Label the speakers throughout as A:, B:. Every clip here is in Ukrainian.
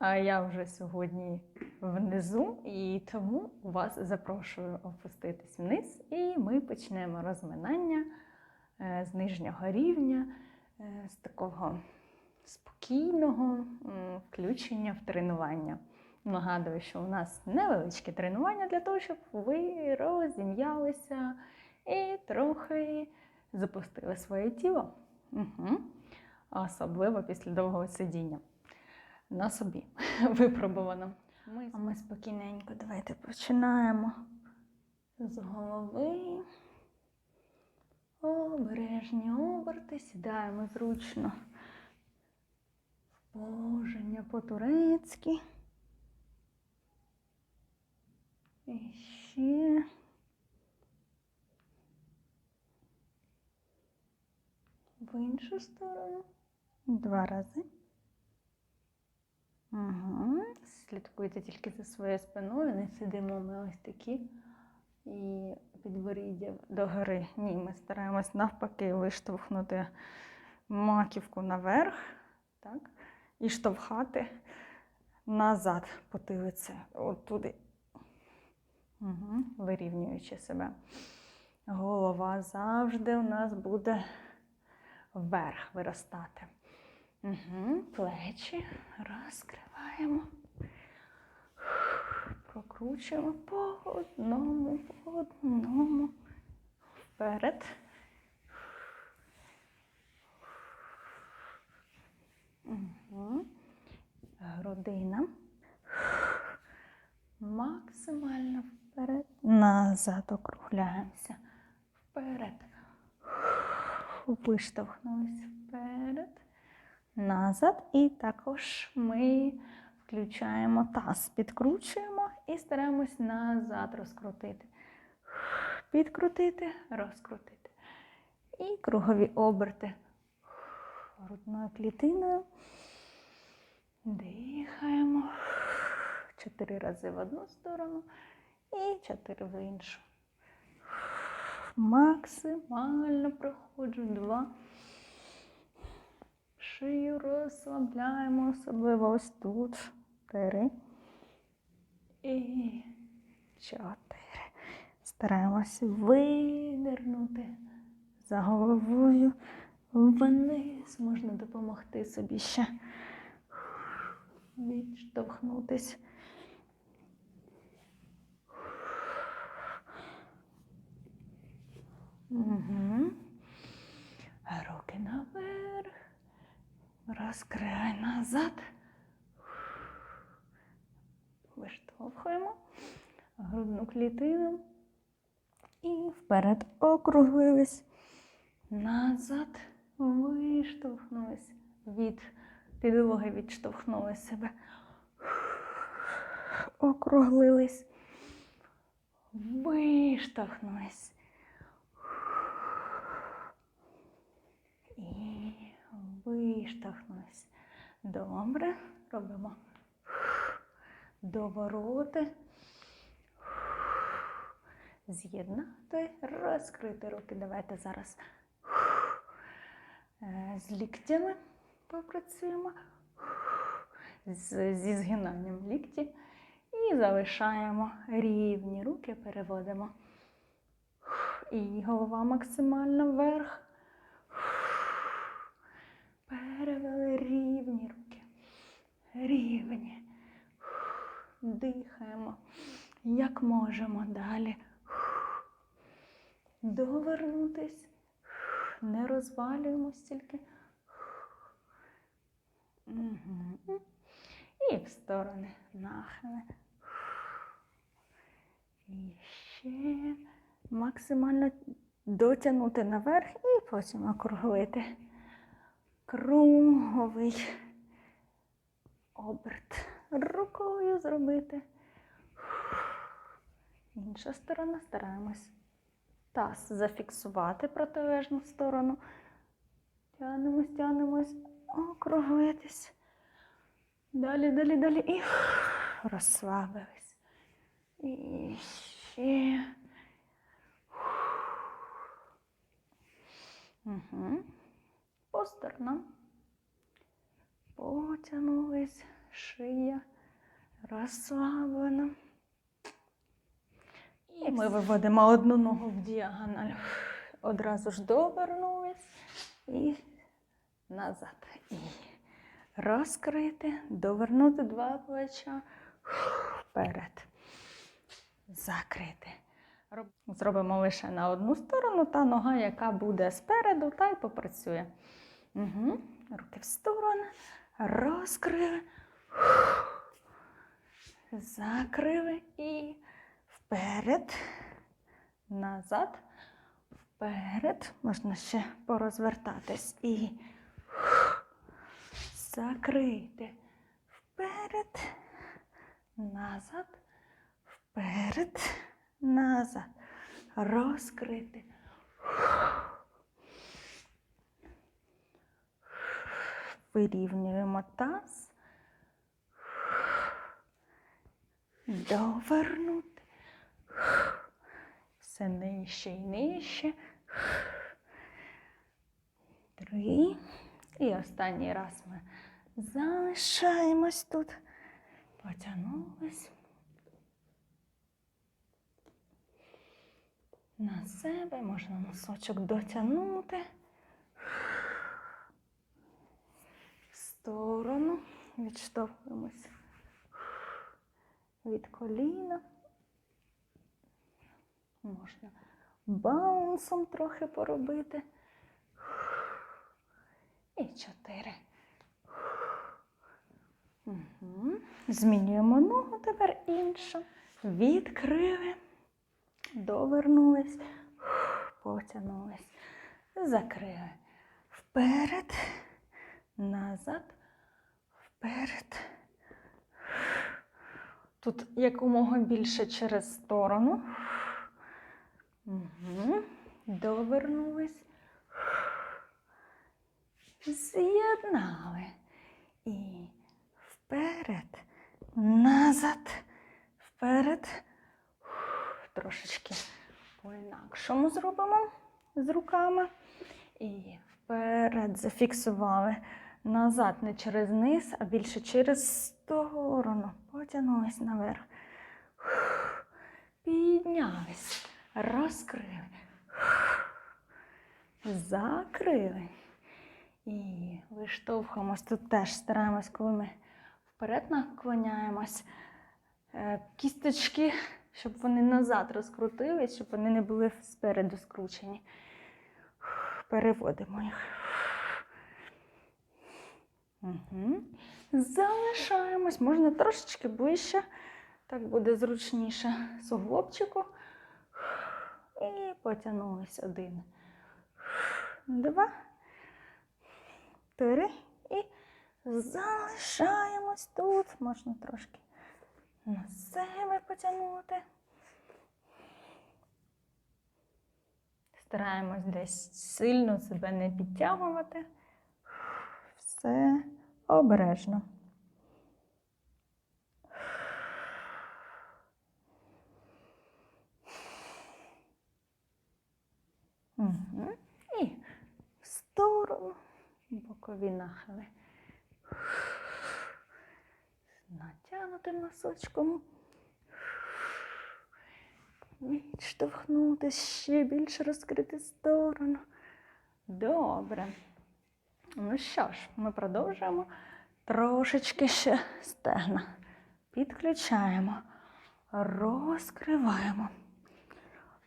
A: а я вже сьогодні внизу, і тому вас запрошую опуститись вниз, і ми почнемо розминання е, з нижнього рівня, е, з такого спокійного включення в тренування. Нагадую, що у нас невеличке тренування для того, щоб ви розім'ялися і трохи запустили своє тіло. Угу. Особливо після довгого сидіння. На собі випробувано. Ми... А ми спокійненько давайте починаємо з голови. Обережні оберти, сідаємо зручно. В положення по-турецьки. І ще. В іншу сторону. Два рази. Угу. Слідкуйте тільки за своєю спиною, не сидимо ми ось такі і підборіддя догори. Ні, ми стараємось навпаки виштовхнути маківку наверх, так? і штовхати назад потилицею. От. Угу. Вирівнюючи себе. Голова завжди у нас буде вверх виростати. Угу. Плечі розкриваємо. Прокручуємо по одному, по одному. Вперед. Угу. Грудина. Максимально вперед. Назад округляємося. Вперед. Виштовхнулись вперед. Назад. І також ми включаємо таз, підкручуємо і стараємось назад розкрутити. Підкрутити, розкрутити. І кругові оберти грудною клітиною. Дихаємо. Чотири рази в одну сторону і чотири в іншу. Максимально проходжу два. Шию розслабляємо, особливо ось тут. Три. І чотири. Стараємося видернути за головою вниз. Можна допомогти собі ще відштовхнутись. Угу. Руки наверх. Розкривай назад. Виштовхуємо грудну клітину. І вперед округлились. Назад виштовхнулись. Від підлоги відштовхнули себе. Округлились. Виштовхнулись. І виштовхнулись. Добре. Робимо довороти. З'єднати, розкрити руки. Давайте зараз Е, з ліктями попрацюємо, зі згинанням лікті. І залишаємо рівні руки, переводимо. І голова максимально вверх. Перевели рівні руки. Рівні. Дихаємо, як можемо далі. Довернутись. Не розвалюємось тільки. І в сторони нахили. І ще максимально дотягнути наверх і потім округлити. Круговий оберт. Рукою зробити. Інша сторона стараємось таз зафіксувати протилежну сторону. Тянемось, тянемось, округлитись. Далі, далі, далі. І розслабились. І ще. Угу. По сторонам. Потягнулись, шия розслаблена. І ми виводимо одну ногу в діагональ. Одразу ж довернулись і назад. І розкрити, довернути два плеча вперед. Закрити. Зробимо лише на одну сторону, та нога, яка буде спереду, та й попрацює. Угу. Руки в сторону. Розкрили. Закрили і вперед. Назад. Вперед. Можна ще порозвертатись. І закрити. Вперед. Назад. Вперед. Назад. Розкрити. Вирівнюємо таз. Довернути. Все нижче і нижче. Три. І останній раз ми залишаємось тут. Потягнулись. На себе можна носочок дотягнути. Сторону. Відштовхуємося від коліна. Можна баунсом трохи поробити. І чотири. Угу. Змінюємо ногу тепер іншу. Відкрили, довернулись, потягнулись, закрили. Вперед, назад, вперед. Тут якомога більше через сторону. Угу. Довернулись. З'єднали. І вперед, назад, вперед. Трошечки по-інакшому зробимо з руками. І вперед зафіксували. Назад не через низ, а більше через сторону. Потягнулись наверх. Піднялись. Розкрили. Закрили. І виштовхуємось. Тут теж стараємось, коли ми вперед наклоняємось. е, Кісточки, щоб вони назад розкрутились, щоб вони не були спереду скручені. Переводимо їх. Угу. Залишаємось, можна трошечки ближче, так буде зручніше суглобчику. І потягнулись один, два, три. І залишаємось тут. Можна трошки на себе потягнути. Стараємось десь сильно себе не підтягувати. Все обережно. Угу. І в сторону, бокові нахили. Натягнутим носочком. Відштовхнути, ще більше розкрити сторону. Добре. Ну що ж, ми продовжуємо. Трошечки ще стегна. Підключаємо, розкриваємо.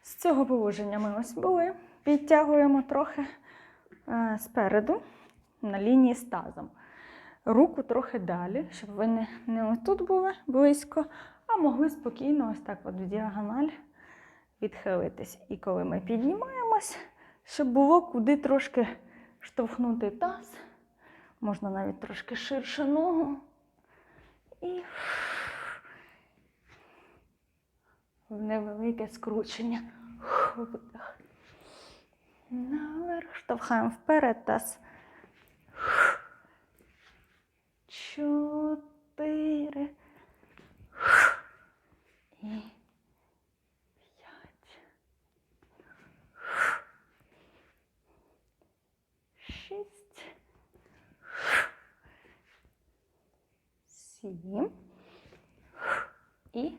A: З цього положення ми ось були. Підтягуємо трохи е, спереду на лінії з тазом. Руку трохи далі, щоб ви не, не отут були близько, а могли спокійно ось так от в діагональ відхилитись. І коли ми піднімаємось, щоб було куди трошки штовхнути таз, можна навіть трошки ширше ногу. І в невелике скручення. Видих. Наверх. Штовхаємо вперед таз. Чотири. І п'ять. Шість. Сім. І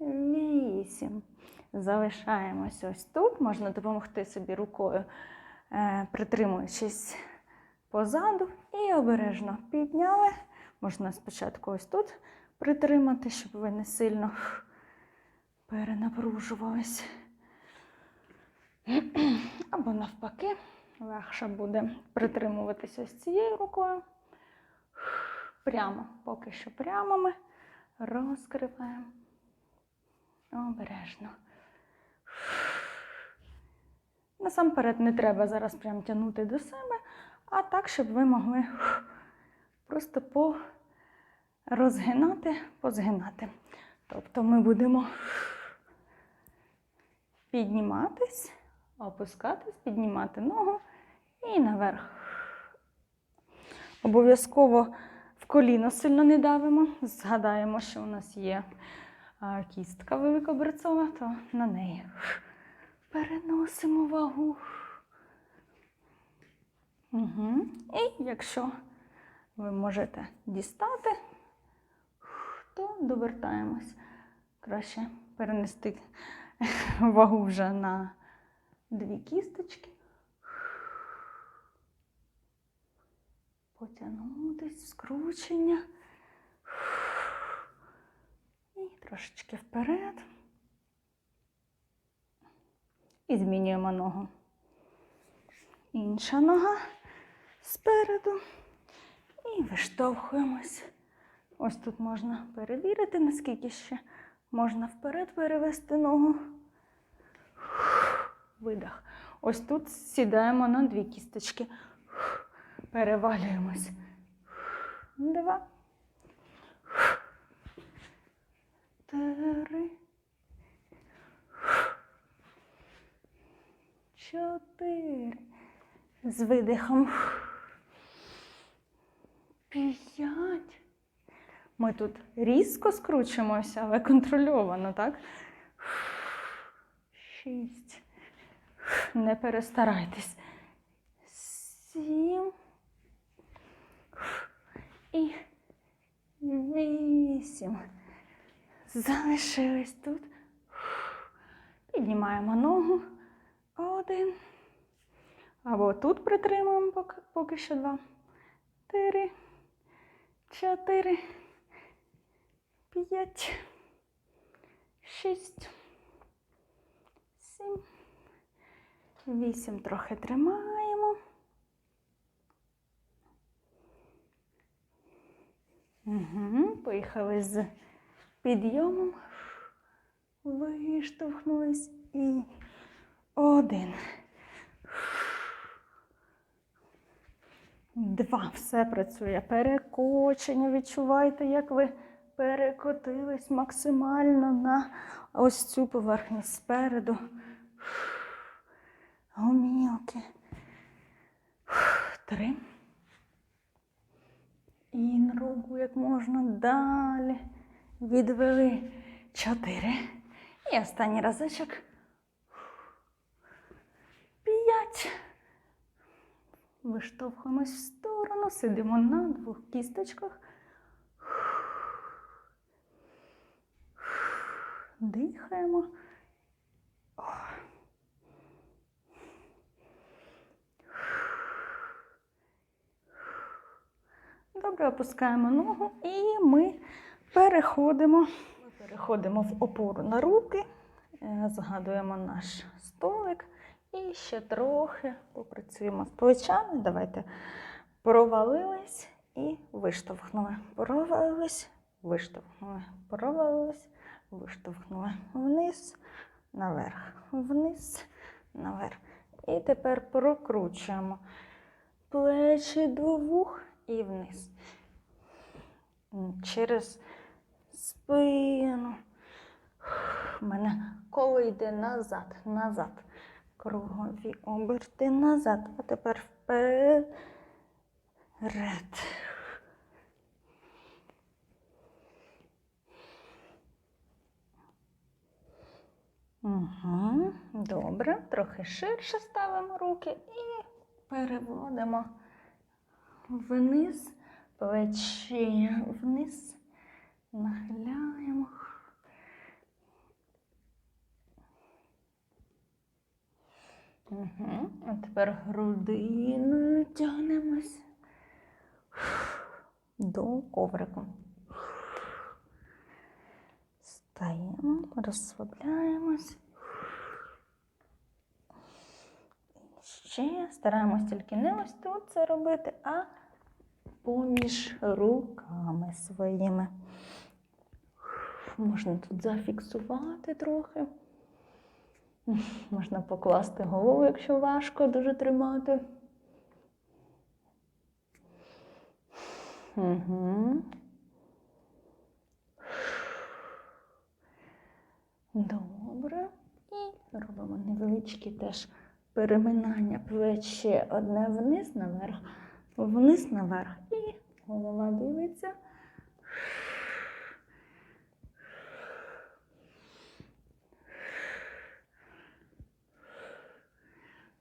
A: вісім. Залишаємось ось тут. Можна допомогти собі рукою, е, притримуючись позаду, і обережно підняли. Можна спочатку ось тут притримати, щоб ви не сильно перенапружувались. Або навпаки, легше буде притримуватися ось цією рукою. Прямо, поки що прямо ми розкриваємо. Обережно. Насамперед не треба зараз прям тягнути до себе, а так, щоб ви могли просто порозгинати, позгинати. Тобто ми будемо підніматись, опускатись, піднімати ногу і наверх. Обов'язково коліно сильно не давимо. Згадаємо, що у нас є кістка великоберцова, то на неї переносимо вагу. Угу. І якщо ви можете дістати, то довертаємось. Краще перенести вагу вже на дві кісточки. Потягнутись, скручення. І трошечки вперед. І змінюємо ногу. Інша нога спереду. І виштовхуємось. Ось тут можна перевірити, наскільки ще можна вперед перевести ногу. Видах. Ось тут сідаємо на дві кісточки. Перевалюємось. Два. Три. Чотири. З видихом. П'ять. Ми тут різко скручуємося, але контрольовано, так? Шість. Не перестарайтесь. Сім. І вісім. Залишились тут. Піднімаємо ногу. Один. Або тут притримуємо поки, поки що два. Три. Чотири. П'ять. Шість. Сім. Вісім трохи тримаємо. Поїхали з підйомом. Виштовхнулись і один. Два. Все працює. Перекочення. Відчувайте, як ви перекотились максимально на ось цю поверхність спереду. Гомілки. Три. І руку як можна далі. Відвели. Чотири. І останній разочок. П'ять. Виштовхуємось в сторону, сидимо на двох кісточках. Дихаємо. Опускаємо ногу і ми переходимо. Ми переходимо в опору на руки, е, згадуємо наш столик і ще трохи попрацюємо з плечами. Давайте провалились і виштовхнули. Провалились, виштовхнули. Провалились, виштовхнули. Вниз, наверх, вниз, наверх. І тепер прокручуємо плечі до вух і вниз. Через спину. У мене коло йде назад, назад. Кругові оберти назад. А тепер вперед. Угу, добре, трохи ширше ставимо руки і переводимо вниз, плечі вниз, нахиляємо. Угу. А тепер грудиною тягнемось до коврику. Стаємо, розслабляємось. Ще стараємось тільки не ось тут це робити, а поміж руками своїми. Можна тут зафіксувати трохи. Можна покласти голову, якщо важко дуже тримати. Угу. Добре. І робимо невеличкі теж переминання плече одне вниз наверх, вниз наверх. І голова дивиться.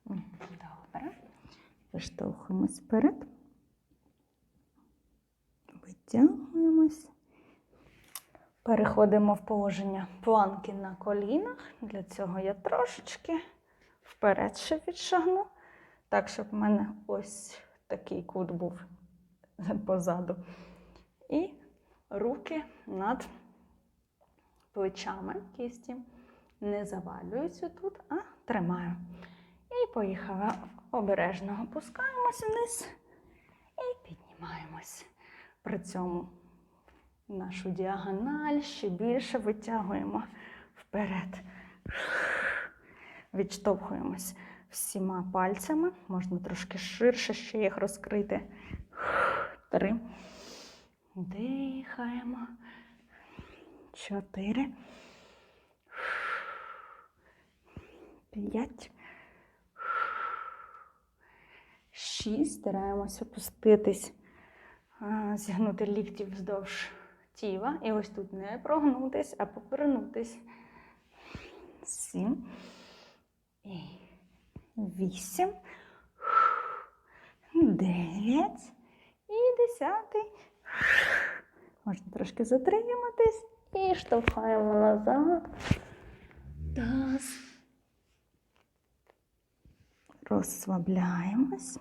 A: Добре. Виштовхуємось вперед. Витягуємось. Переходимо в положення планки на колінах. Для цього я трошечки вперед ще відшагну, так, щоб в мене ось такий кут був позаду. І руки над плечами кісті. Не завалюються тут, а тримаю. І поїхала. Обережно опускаємось вниз і піднімаємось. При цьому нашу діагональ ще більше витягуємо вперед. Відштовхуємось всіма пальцями. Можна трошки ширше ще їх розкрити. Три. Дихаємо. Чотири. П'ять. Шість. Стараємося опуститись, зігнути лікті вздовж тіла. І ось тут не прогнутись, а повернутись. Сім. І вісім. Дев'ять. І десятий. Можна трошки затриматись і штовхаємо назад. Таз. Розслабляємось.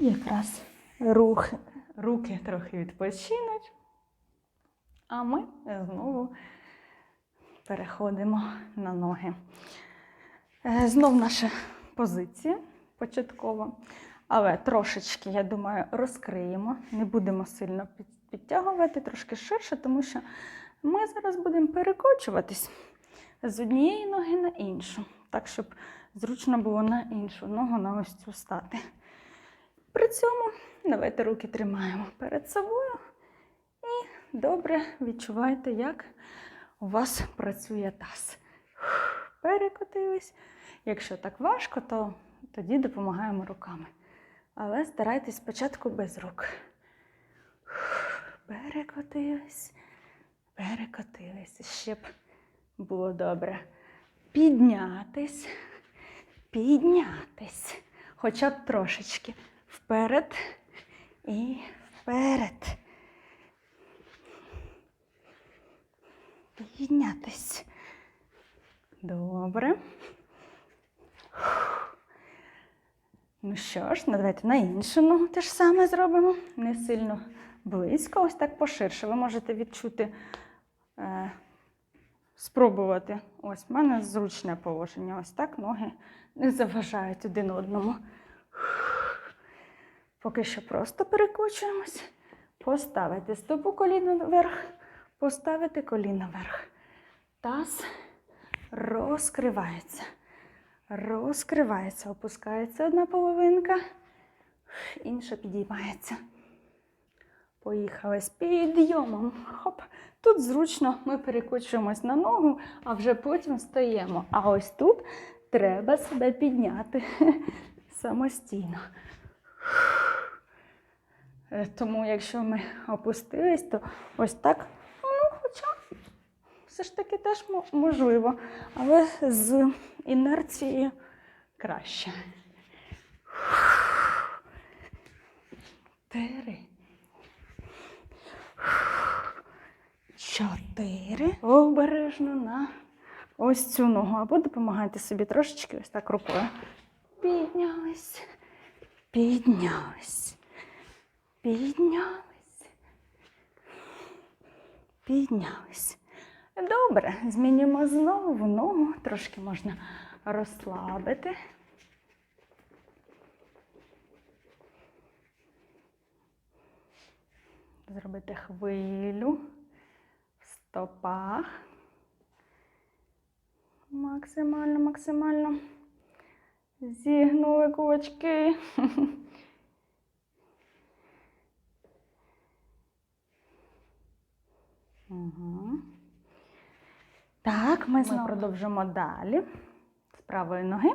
A: Якраз рух, руки трохи відпочинуть, а ми знову переходимо на ноги. Е, Знов наша позиція початкова, але трошечки, я думаю, розкриємо, не будемо сильно підтягувати, трошки ширше, тому що ми зараз будемо перекочуватись з однієї ноги на іншу, так, щоб зручно було на іншу ногу на ось цю стати. При цьому давайте руки тримаємо перед собою і добре відчувайте, як у вас працює таз. Перекотились. Якщо так важко, то тоді допомагаємо руками. Але старайтесь спочатку без рук. Перекотились, перекотились. Ще б було добре. Піднятись, піднятись. Хоча б трошечки. Вперед і вперед. Піднятись. Добре. Ну що ж, ну давайте на іншу ногу те ж саме зробимо. Не сильно близько, ось так поширше. Ви можете відчути, е, спробувати. Ось в мене зручне положення. Ось так ноги не заважають один одному. Поки що просто перекочуємось. Поставити стопу коліно вверх, поставити коліно вверх. Таз розкривається. Розкривається, опускається одна половинка, інша підіймається. Поїхали з підйомом. Хоп. Тут зручно ми перекочуємось на ногу, а вже потім стаємо. А ось тут треба себе підняти самостійно. Е, Тому, якщо ми опустились, то ось так, ну, хоча все ж таки теж можливо, але з інерцією краще. Три. Чотири. Обережно на ось цю ногу. Або допомагайте собі трошечки ось так рукою. Піднялись. Піднялись. Піднялись. Піднялись. Добре, змінюємо знову ногу. Трошки можна розслабити. Зробити хвилю в стопах. Максимально, максимально. Зігнули кулачки. Угу. Так, ми,
B: знову.
A: продовжимо далі. З правої ноги.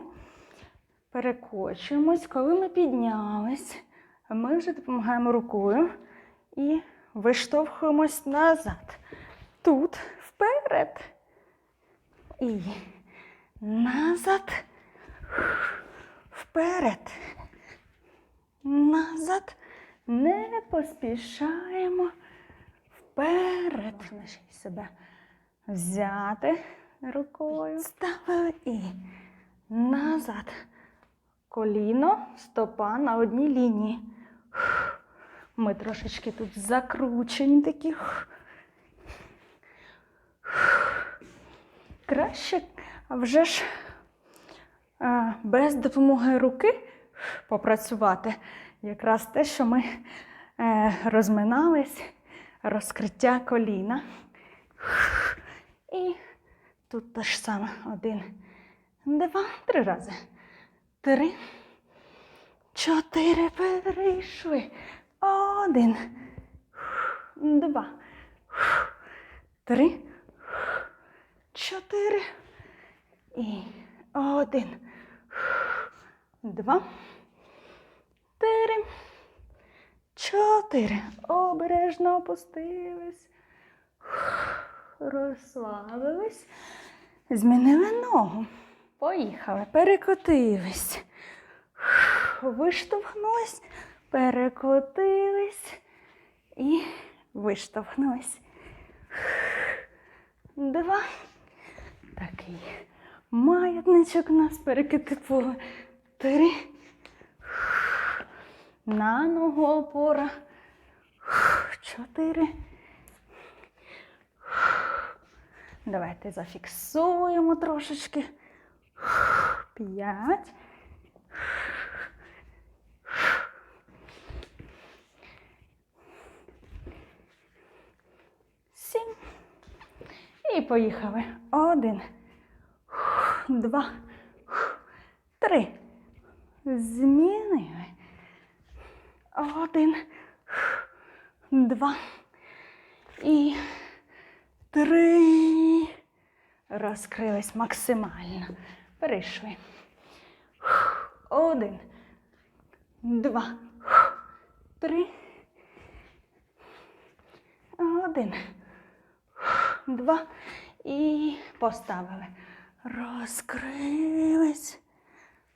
A: Перекочуємось. Коли ми піднялись, ми вже допомагаємо рукою і виштовхуємось назад. Тут вперед. І назад. Вперед. Назад. Не поспішаємо. Вперед. Можна ще й себе взяти рукою. Ставили і назад. Коліно, стопа на одній лінії. Ми трошечки тут закручені такі. Краще вже ж без допомоги руки попрацювати. Якраз те, що ми е, розминались, розкриття коліна. І тут те ж саме. Один, два, три рази. Три, чотири перейшли. Один, два, три, чотири. І один, два, три, чотири. Обережно опустились. Розслабились. Змінили ногу. Поїхали. Перекотились. Виштовхнулись, перекотились і виштовхнулись. Два. Такий маятничок у нас перекидипове. Три. На ногу опора. Чотири. Давайте зафіксуємо трошечки. П'ять. Сім. І поїхали. Один. Два. Три. Змінили. Один. Два. І три. Розкрились максимально. Перейшли. Один. Два. Три. Один. Два. І поставили. Розкрились.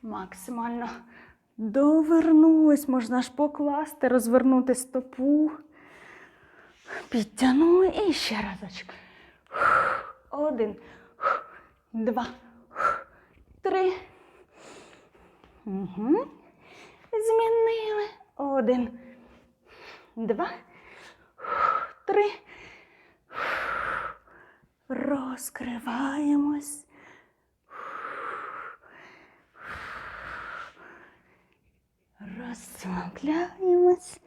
A: Максимально довернулись. Можна аж покласти, розвернути стопу. Підтягнули і ще разочок. Один, два, три. Угу. Змінили. Один, два, три. Розкриваємось. Розслабляємось.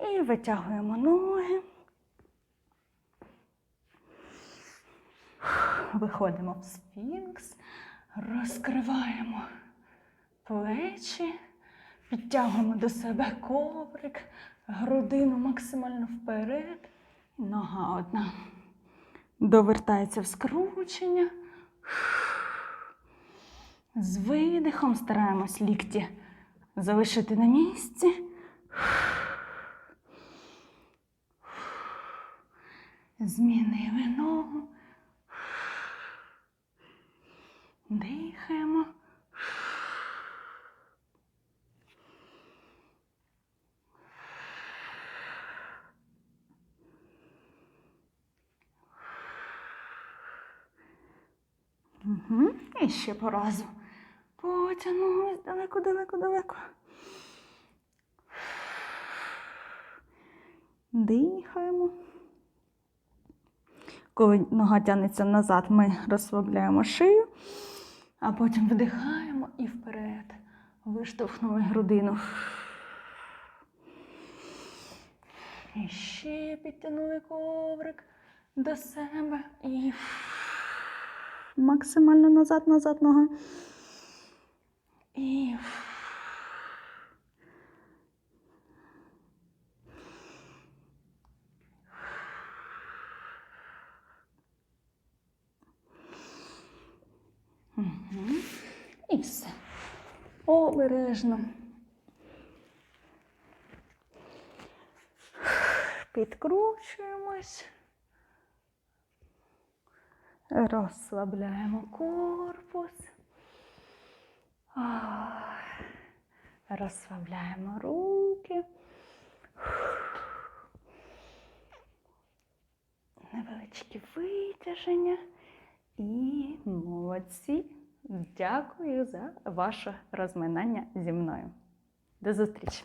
A: І витягуємо ноги. Виходимо в сфінкс, розкриваємо плечі, підтягуємо до себе коврик, грудину максимально вперед. Нога одна довертається в скручення. З видихом стараємось лікті залишити на місці. Змінили ногу. Дихаємо. Угу. І ще по разу. Потягнулись далеко, далеко, далеко. Дихаємо. Коли нога тягнеться назад, ми розслабляємо шию, а потім вдихаємо і вперед. Виштовхнули грудину. І ще підтягнули коврик до себе і максимально назад, назад нога. І Угу. І все. Обережно. Підкручуємось. Розслабляємо корпус. Розслабляємо руки. Невеличкі витяження. І молодці. Дякую за ваше розминання зі мною. До зустрічі!